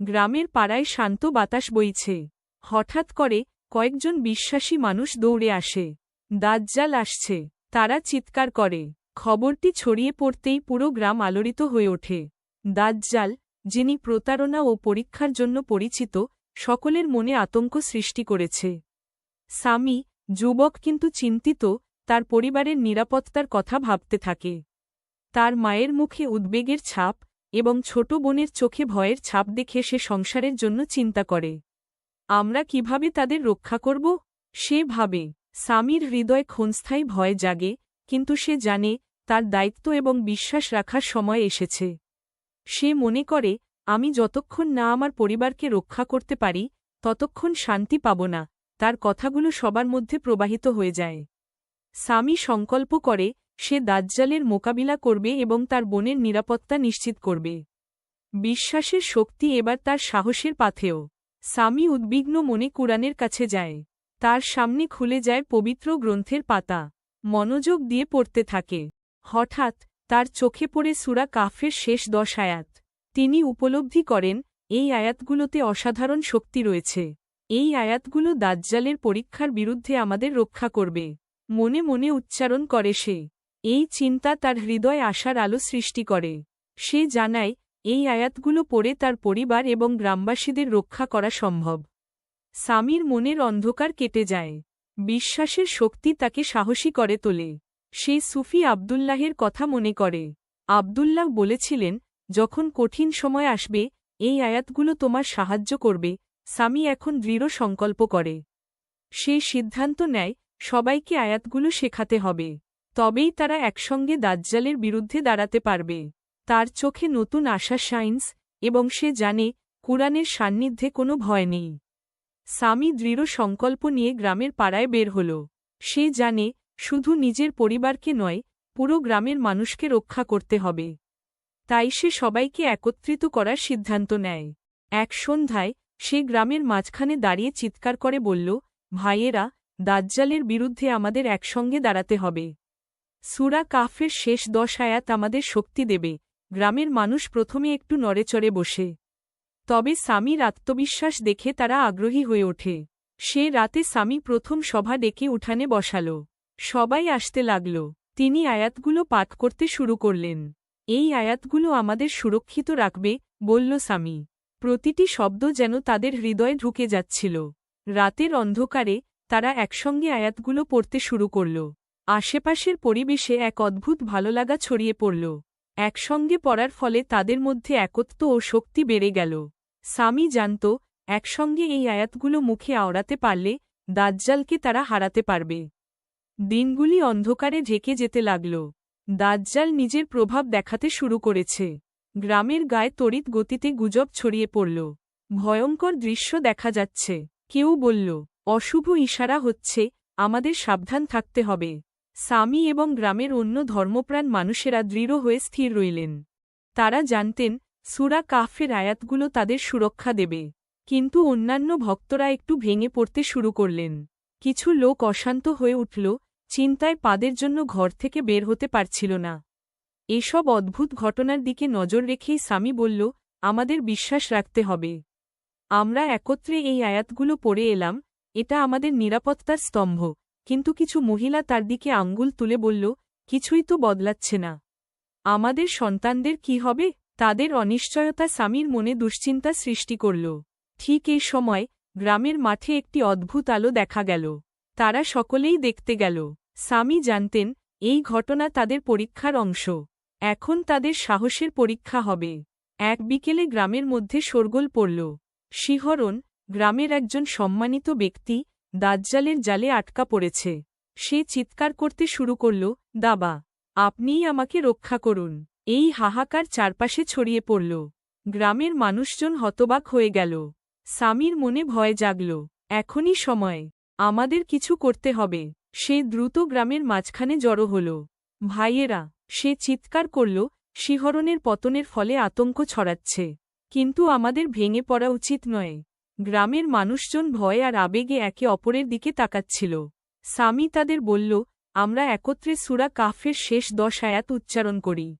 গ্রামের পাড়ায় শান্ত বাতাস বইছে। হঠাৎ করে কয়েকজন বিশ্বাসী মানুষ দৌড়ে আসে। দাজ্জাল আসছে। তারা চিৎকার করে। খবরটি ছড়িয়ে পড়তেই পুরো গ্রাম আলোড়িত হয়ে ওঠে। দাজ্জাল, যিনি প্রতারণা ও পরীক্ষার জন্য পরিচিত, সকলের মনে আতঙ্ক সৃষ্টি করেছে। স্বামী, যুবক কিন্তু চিন্তিত, তার পরিবারের নিরাপত্তার কথা ভাবতে থাকে। তার মায়ের মুখে উদ্বেগের ছাপ এবং ছোট বোনের চোখে ভয়ের ছাপ দেখে সে সংসারের জন্য চিন্তা করে। আমরা কীভাবে তাদের রক্ষা করব? সে ভাবে, স্বামীর হৃদয় ক্ষণস্থায়ী ভয় জাগে, কিন্তু সে জানে, তার দায়িত্ব এবং বিশ্বাস রাখার সময় এসেছে। সে মনে করে, আমি যতক্ষণ না আমার পরিবারকে রক্ষা করতে পারি, ততক্ষণ শান্তি পাব না, তার কথাগুলো সবার মধ্যে প্রবাহিত হয়ে যায়। স্বামী সংকল্প করে সে দাজ্জালের মোকাবিলা করবে এবং তার বোনের নিরাপত্তা নিশ্চিত করবে। বিশ্বাসের শক্তি এবার তার সাহসের পাথেও সামি উদ্বিগ্ন মনে কুরআনের কাছে যায়। তার সামনে খুলে যায় পবিত্র গ্রন্থের পাতা। মনোযোগ দিয়ে পড়তে থাকে। হঠাৎ তার চোখে পড়ে সুরা কাফের শেষ দশ আয়াত। তিনি উপলব্ধি করেন, এই আয়াতগুলোতে অসাধারণ শক্তি রয়েছে। এই আয়াতগুলো দাজ্জালের পরীক্ষার বিরুদ্ধে আমাদের রক্ষা করবে। মনে মনে উচ্চারণ করে সে। এই চিন্তা তার হৃদয় আশার আলো সৃষ্টি করে। সে জানায়, এই আয়াতগুলো পড়ে তার পরিবার এবং গ্রামবাসীদের রক্ষা করা সম্ভব। স্বামীর মনের অন্ধকার কেটে যায়। বিশ্বাসের শক্তি তাকে সাহসী করে তোলে। সে সুফি আবদুল্লাহের কথা মনে করে। আবদুল্লাহ বলেছিলেন, যখন কঠিন সময় আসবে, এই আয়াতগুলো তোমার সাহায্য করবে। স্বামী এখন দৃঢ় সংকল্প করে। সে সিদ্ধান্ত নেয়, সবাইকে আয়াতগুলো শেখাতে হবে। তবেই তারা একসঙ্গে দাজ্জালের বিরুদ্ধে দাঁড়াতে পারবে। তার চোখে নতুন আশা সাইন্স এবং সে জানে, কুরআনের সান্নিধ্যে কোনো ভয় নেই। স্বামী দৃঢ় সংকল্প নিয়ে গ্রামের পাড়ায় বের হল। সে জানে, শুধু নিজের পরিবারকে নয়, পুরো গ্রামের মানুষকে রক্ষা করতে হবে। তাই সে সবাইকে একত্রিত করার সিদ্ধান্ত নেয়। এক সন্ধ্যায়, সে গ্রামের মাঝখানে দাঁড়িয়ে চিৎকার করে বলল, ভাইয়েরা, দাজ্জালের বিরুদ্ধে আমাদের একসঙ্গে দাঁড়াতে হবে। সুরা কাফের শেষ দশ আয়াত আমাদের শক্তি দেবে। গ্রামের মানুষ প্রথমে একটু নড়েচড়ে বসে। তবে স্বামীর আত্মবিশ্বাস দেখে তারা আগ্রহী হয়ে ওঠে। সে রাতে স্বামী প্রথম সভা ডেকে উঠানে বসাল। সবাই আসতে লাগল। তিনি আয়াতগুলো পাঠ করতে শুরু করলেন। এই আয়াতগুলো আমাদের সুরক্ষিত রাখবে বলল স্বামী। প্রতিটি শব্দ যেন তাদের হৃদয়ে ঢুকে যাচ্ছিল। রাতের অন্ধকারে তারা একসঙ্গে আয়াতগুলো পড়তে শুরু করল। আশেপাশের পরিবেশে এক অদ্ভুত ভালোলাগা ছড়িয়ে পড়ল। একসঙ্গে পড়ার ফলে তাদের মধ্যে একত্ব ও শক্তি বেড়ে গেল। স্বামী জানত, একসঙ্গে এই আয়াতগুলো মুখে আওড়াতে পারলে দাজ্জালকে তারা হারাতে পারবে। দিনগুলি অন্ধকারে ঢেকে যেতে লাগল। দাজ্জাল নিজের প্রভাব দেখাতে শুরু করেছে। গ্রামের গায়ে তড়িৎ গতিতে গুজব ছড়িয়ে পড়ল। ভয়ঙ্কর দৃশ্য দেখা যাচ্ছে। কেউ বলল, অশুভ ইশারা হচ্ছে, আমাদের সাবধান থাকতে হবে। স্বামী এবং গ্রামের অন্য ধর্মপ্রাণ মানুষেরা দৃঢ় হয়ে স্থির রইলেন। তারা জানতেন, সুরা কাফের আয়াতগুলো তাদের সুরক্ষা দেবে। কিন্তু অন্যান্য ভক্তরা একটু ভেঙে পড়তে শুরু করলেন। কিছু লোক অশান্ত হয়ে উঠল, চিন্তায় পাদের জন্য ঘর থেকে বের হতে পারছিল না। এসব অদ্ভুত ঘটনার দিকে নজর রেখেই স্বামী বলল, আমাদের বিশ্বাস রাখতে হবে। আমরা একত্রে এই আয়াতগুলো পড়ে এলাম, এটা আমাদের নিরাপত্তার স্তম্ভ। কিন্তু কিছু মহিলা তার দিকে আঙ্গুল তুলে বলল, কিছুই তো বদলাচ্ছে না। আমাদের সন্তানদের কি হবে? তাদের অনিশ্চয়তা স্বামীর মনে দুশ্চিন্তা সৃষ্টি করল। ঠিক এই সময় গ্রামের মাঠে একটি অদ্ভুত আলো দেখা গেল। তারা সকলেই দেখতে গেল। স্বামী জানতেন, এই ঘটনা তাদের পরীক্ষার অংশ। এখন তাদের সাহসের পরীক্ষা হবে। এক বিকেলে গ্রামের মধ্যে শোরগোল পড়ল। শিহরণ, গ্রামের একজন সম্মানিত ব্যক্তি দাজ্জালের জালে আটকা পড়েছে। সে চিৎকার করতে শুরু করল, দাবা, আপনিই আমাকে রক্ষা করুন। এই হাহাকার চারপাশে ছড়িয়ে পড়ল। গ্রামের মানুষজন হতবাক হয়ে গেল। স্বামীর মনে ভয় জাগল, এখনই সময়, আমাদের কিছু করতে হবে। সে দ্রুত গ্রামের মাঝখানে জড়ো হল। ভাইয়েরা, সে চিৎকার করল, শিহরণের পতনের ফলে আতঙ্ক ছড়াচ্ছে। কিন্তু আমাদের ভেঙে পড়া উচিত নয়। গ্রামের মানুষজন ভয় আর আবেগে একে অপরের দিকে তাকাচ্ছিল। স্বামী তাদের বলল, আমরা একত্রে সুরা কাফের শেষ দশ আয়াত উচ্চারণ করি।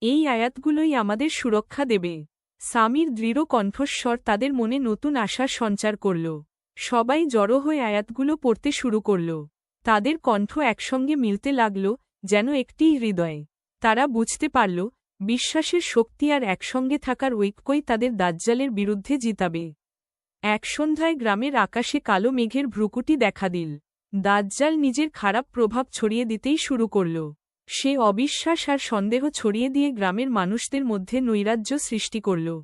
এই আয়াতগুলোই আমাদের সুরক্ষা দেবে। সামির দৃঢ় কণ্ঠস্বর তাদের মনে নতুন আশার সঞ্চার করল। সবাই জড়ো হয়ে আয়াতগুলো পড়তে শুরু করল। তাদের কণ্ঠ একসঙ্গে মিলতে লাগল, যেন একটিই হৃদয়। তারা বুঝতে পারল, বিশ্বাসের শক্তি আর একসঙ্গে থাকার ঐক্যই তাদের দাজ্জালের বিরুদ্ধে জিতাবে। এক সন্ধ্যায় গ্রামের আকাশে কালো মেঘের ভ্রুকুটি দেখা দিল। দাজ্জাল নিজের খারাপ প্রভাব ছড়িয়ে দিতেই শুরু করল। সে অবিশ্বাস আর সন্দেহ ছড়িয়ে দিয়ে গ্রামের মানুষদের মধ্যে নৈরাজ্য সৃষ্টি করল।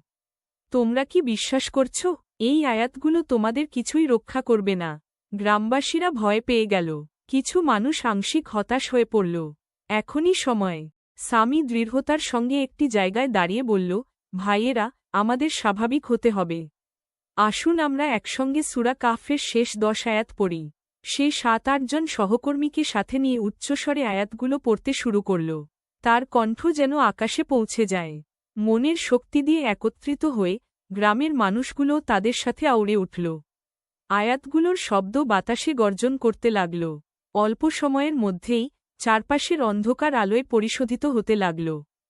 তোমরা কি বিশ্বাস করছ? এই আয়াতগুলো তোমাদের কিছুই রক্ষা করবে না। গ্রামবাসীরা ভয় পেয়ে গেল। কিছু মানুষ আংশিক হতাশ হয়ে পড়ল। এখনই সময়। স্বামী দৃঢ়তার সঙ্গে একটি জায়গায় দাঁড়িয়ে বলল, ভাইয়েরা, আমাদের স্বাভাবিক হতে হবে। আসুন আমরা একসঙ্গে সুরা কাফের শেষ দশ আয়াত পড়ি। সে সাত আটজন সহকর্মীকে সাথে নিয়ে উচ্চস্বরে আয়াতগুলো পড়তে শুরু করল। তার কণ্ঠ যেন আকাশে পৌঁছে যায়। মনের শক্তি দিয়ে একত্রিত হয়ে গ্রামের মানুষগুলো তাদের সাথে আউড়ে উঠল। আয়াতগুলোর শব্দ বাতাসে গর্জন করতে লাগল। অল্প সময়ের মধ্যেই চারপাশের অন্ধকার আলোয় পরিশোধিত হতে লাগল।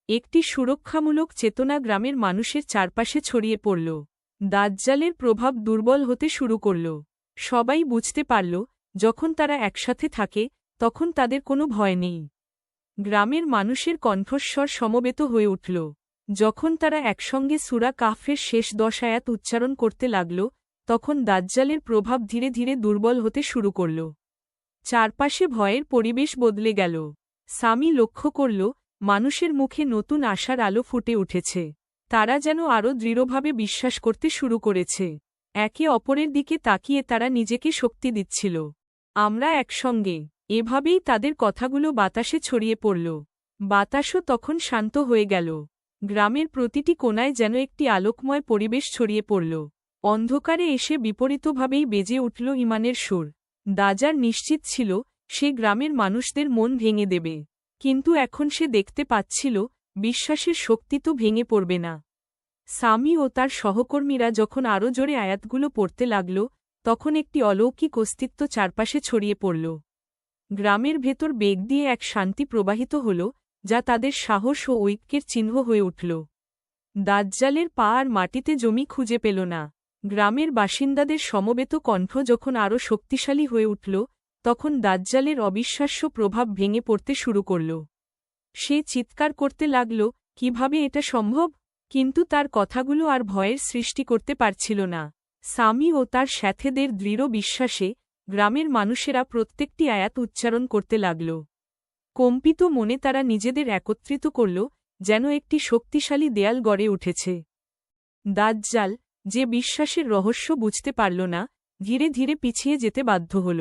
একটি সুরক্ষামূলক চেতনা গ্রামের মানুষের চারপাশে ছড়িয়ে পড়ল। দাজ্জালের প্রভাব দুর্বল হতে শুরু করল। সবাই বুঝতে পারল, যখন তারা একসাথে থাকে, তখন তাদের কোনো ভয় নেই। গ্রামের মানুষের কণ্ঠস্বর সমবেত হয়ে উঠল। যখন তারা একসঙ্গে সুরা কাফের শেষ দশায়াত উচ্চারণ করতে লাগল, তখন দাজ্জালের প্রভাব ধীরে ধীরে দুর্বল হতে শুরু করল। চারপাশে ভয়ের পরিবেশ বদলে গেল। সামি লক্ষ্য করল, মানুষের মুখে নতুন আশার আলো ফুটে উঠেছে। তারা যেন আরও দৃঢ়ভাবে বিশ্বাস করতে শুরু করেছে। একে অপরের দিকে তাকিয়ে তারা নিজেকে শক্তি দিচ্ছিল। আমরা একসঙ্গে। এভাবেই তাদের কথাগুলো বাতাসে ছড়িয়ে পড়ল। বাতাসও তখন শান্ত হয়ে গেল। গ্রামের প্রতিটি কোনায় যেন একটি আলোকময় পরিবেশ ছড়িয়ে পড়ল। অন্ধকারে এসে বিপরীতভাবেই বেজে উঠল ইমানের সুর। দাজার নিশ্চিত ছিল, সে গ্রামের মানুষদের মন ভেঙে দেবে। কিন্তু এখন সে দেখতে পাচ্ছিল বিশ্বাসের শক্তি তো ভেঙে পড়বে না। সামি ও তার সহকর্মীরা যখন আরও জোরে আয়াতগুলো পড়তে লাগল, তখন একটি অলৌকিক অস্তিত্ব চারপাশে ছড়িয়ে পড়ল। গ্রামের ভেতর বেগ দিয়ে এক শান্তি প্রবাহিত হল, যা তাদের সাহস ও ঐক্যের চিহ্ন হয়ে উঠল। দাজ্জালের পা আর মাটিতে জমি খুঁজে পেল না। গ্রামের বাসিন্দাদের সমবেত কণ্ঠ যখন আরও শক্তিশালী হয়ে উঠল, তখন দাজ্জালের অবিশ্বাস্য প্রভাব ভেঙে পড়তে শুরু করল। সে চিৎকার করতে লাগল, কীভাবে এটা সম্ভব? কিন্তু তার কথাগুলো আর ভয়ের সৃষ্টি করতে পারছিল না। সামি ও তার স্যাথেদের দৃঢ় বিশ্বাসে গ্রামের মানুষেরা প্রত্যেকটি আয়াত উচ্চারণ করতে লাগল। কম্পিত মনে তারা নিজেদের একত্রিত করল, যেন একটি শক্তিশালী দেয়াল গড়ে উঠেছে। দাজ্জাল যে বিশ্বাসের রহস্য বুঝতে পারল না, ধীরে ধীরে পিছিয়ে যেতে বাধ্য হল।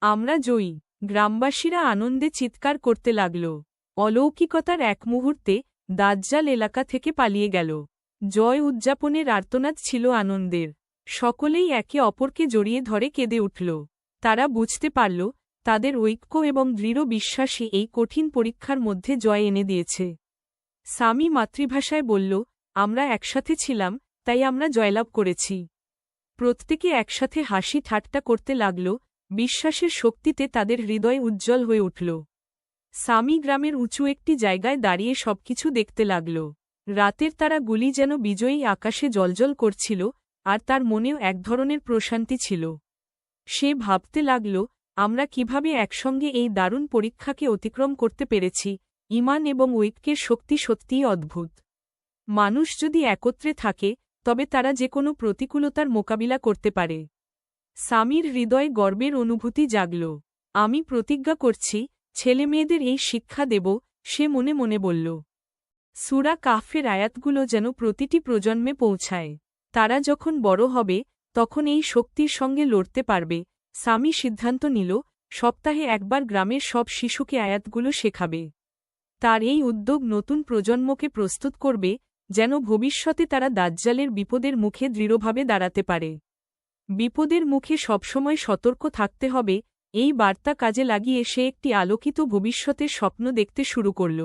আমরা জয়ী। গ্রামবাসীরা আনন্দে চিৎকার করতে লাগল। অলৌকিকতার এক মুহূর্তে দাজ্জাল এলাকা থেকে পালিয়ে গেল। জয় উদযাপনের আর্তনাদ ছিল আনন্দের। সকলেই একে অপরকে জড়িয়ে ধরে কেঁদে উঠল। তারা বুঝতে পারল, তাদের ঐক্য এবং দৃঢ় বিশ্বাসী এই কঠিন পরীক্ষার মধ্যে জয় এনে দিয়েছে। স্বামী মাতৃভাষায় বলল, আমরা একসাথে ছিলাম, তাই আমরা জয়লাভ করেছি। প্রত্যেকে একসাথে হাসি ঠাট্টা করতে লাগল। বিশ্বাসের শক্তিতে তাদের হৃদয় উজ্জ্বল হয়ে উঠল। সামি গ্রামের উঁচু একটি জায়গায় দাঁড়িয়ে সবকিছু দেখতে লাগল। রাতের তারা গুলি যেন বিজয়ী আকাশে জলজল করছিল, আর তার মনেও এক ধরনের প্রশান্তি ছিল। সে ভাবতে লাগল, আমরা কীভাবে একসঙ্গে এই দারুণ পরীক্ষাকে অতিক্রম করতে পেরেছি, ইমান এবং ঐক্যের শক্তি সত্যিই অদ্ভুত। মানুষ যদি একত্রে থাকে, তবে তারা যে কোনো প্রতিকূলতার মোকাবিলা করতে পারে। সামির হৃদয়ে গর্বের অনুভূতি জাগল। আমি প্রতিজ্ঞা করছি ছেলেমেয়েদের এই শিক্ষা দেব, সে মনে মনে বলল। সুরা কাফের আয়াতগুলো যেন প্রতিটি প্রজন্মে পৌঁছায়। তারা যখন বড় হবে, তখন এই শক্তির সঙ্গে লড়তে পারবে। স্বামী সিদ্ধান্ত নিল, সপ্তাহে একবার গ্রামের সব শিশুকে আয়াতগুলো শেখাবে। তার এই উদ্যোগ নতুন প্রজন্মকে প্রস্তুত করবে, যেন ভবিষ্যতে তারা দাজ্জালের বিপদের মুখে দৃঢ়ভাবে দাঁড়াতে পারে। বিপদের মুখে সবসময় সতর্ক থাকতে হবে এই বার্তা কাজে লাগিয়ে সে একটি আলোকিত ভবিষ্যতের স্বপ্ন দেখতে শুরু করল।